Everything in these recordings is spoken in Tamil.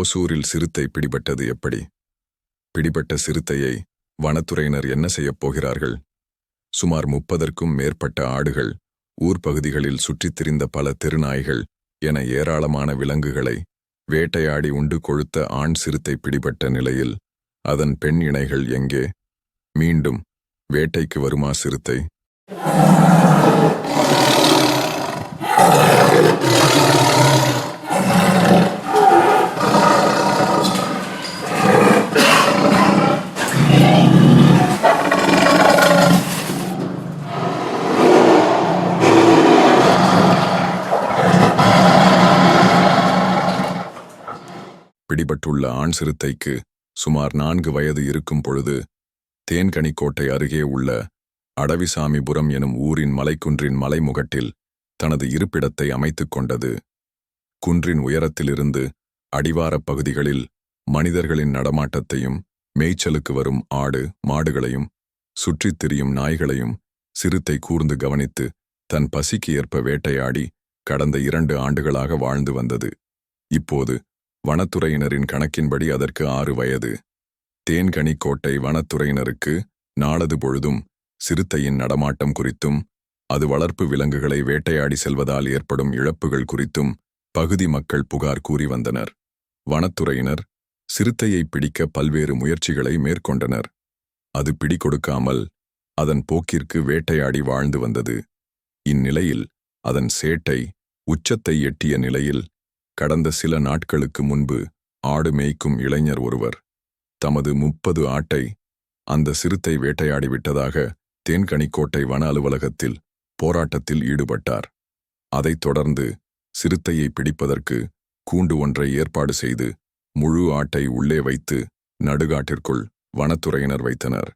ஓசூரில் சிறுத்தை பிடிபட்டது எப்படி? பிடிபட்ட சிறுத்தையை வனத்துறையினர் என்ன செய்யப் போகிறார்கள்? சுமார் முப்பதற்கும் மேற்பட்ட ஆடுகள் ஊர் பகுதிகளில் சுற்றித் திரிந்த பல தெருநாய்கள் என ஏராளமான விலங்குகளை வேட்டையாடி உண்டு கொழுத்த ஆண் சிறுத்தை பிடிபட்ட நிலையில் அதன் பெண் இணைகள் எங்கே? மீண்டும் வேட்டைக்கு வருமா சிறுத்தை? பிடிபட்டுள்ள ஆண் சிறுத்தைக்கு சுமார் நான்கு வயது இருக்கும் பொழுது தேன்கனிக்கோட்டை அருகே உள்ள அடவிசாமிபுரம் எனும் ஊரின் மலைக்குன்றின் மலைமுகட்டில் தனது இருப்பிடத்தை அமைத்துக் கொண்டது. குன்றின் உயரத்திலிருந்து அடிவாரப் பகுதிகளில் மனிதர்களின் நடமாட்டத்தையும் மேய்ச்சலுக்கு வரும் ஆடு மாடுகளையும் சுற்றித் திரியும் நாய்களையும் சிறுத்தை கூர்ந்து கவனித்து தன் பசிக்கு ஏற்ப வேட்டையாடி கடந்த இரண்டு ஆண்டுகளாக வாழ்ந்து வந்தது. இப்போது வனத்துறையினரின் கணக்கின்படி அதற்கு ஆறு வயது. தேன்கனிக்கோட்டை வனத்துறையினருக்கு நாளது பொழுதும் சிறுத்தையின் நடமாட்டம் குறித்தும் அது வளர்ப்பு விலங்குகளை வேட்டையாடி செல்வதால் ஏற்படும் இழப்புகள் குறித்தும் பகுதி மக்கள் புகார் கூறி வந்தனர். வனத்துறையினர் சிறுத்தையை பிடிக்க பல்வேறு முயற்சிகளை மேற்கொண்டனர். அது பிடிகொடுக்காமல் அதன் போக்கிற்கு வேட்டையாடி வாழ்ந்து வந்தது. இந்நிலையில் அதன் சேட்டை உச்சத்தை எட்டிய நிலையில் கடந்த சில நாட்களுக்கு முன்பு ஆடு மேய்க்கும் இளைஞர் ஒருவர் தமது முப்பது ஆட்டை அந்த சிறுத்தை வேட்டையாடிவிட்டதாக தேன்கனிக்கோட்டை வன அலுவலகத்தில் போராட்டத்தில் ஈடுபட்டார். அதைத் தொடர்ந்து சிறுத்தையை பிடிப்பதற்கு கூண்டு ஒன்றை ஏற்பாடு செய்து முழு ஆட்டை உள்ளே வைத்து நடுகாட்டிற்குள் வனத்துறையினர் வைத்தனர்.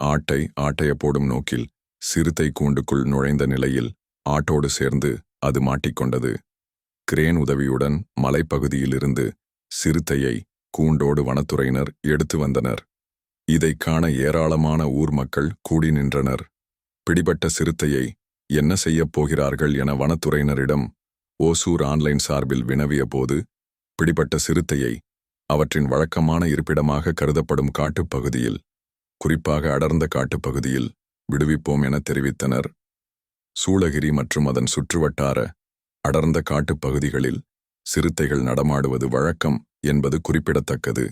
ஆட்டை ஆட்டைய போடும் நோக்கில் சிறுத்தை கூண்டுக்குள் நுழைந்த நிலையில் ஆட்டோடு சேர்ந்து அது மாட்டிக்கொண்டது. கிரேன் உதவியுடன் மலைப்பகுதியிலிருந்து சிறுத்தையை கூண்டோடு வனத்துறையினர் எடுத்து வந்தனர். இதைக் காண ஏராளமான ஊர் மக்கள் கூடி நின்றனர். பிடிபட்ட சிறுத்தையை என்ன செய்யப் போகிறார்கள் என வனத்துறையினரிடம் ஓசூர் ஆன்லைன் சார்பில் வினவிய போது பிடிபட்ட சிறுத்தையை அவற்றின் வழக்கமான இருப்பிடமாக கருதப்படும் காட்டுப்பகுதியில் குறிப்பாக அடர்ந்த காட்டுப்பகுதியில் விடுவிப்போம் என தெரிவித்தனர். சூளகிரி மற்றும் அதன் சுற்றுவட்டார அடர்ந்த காட்டுப்பகுதிகளில் சிறுத்தைகள் நடமாடுவது வழக்கம் என்பது குறிப்பிடத்தக்கது.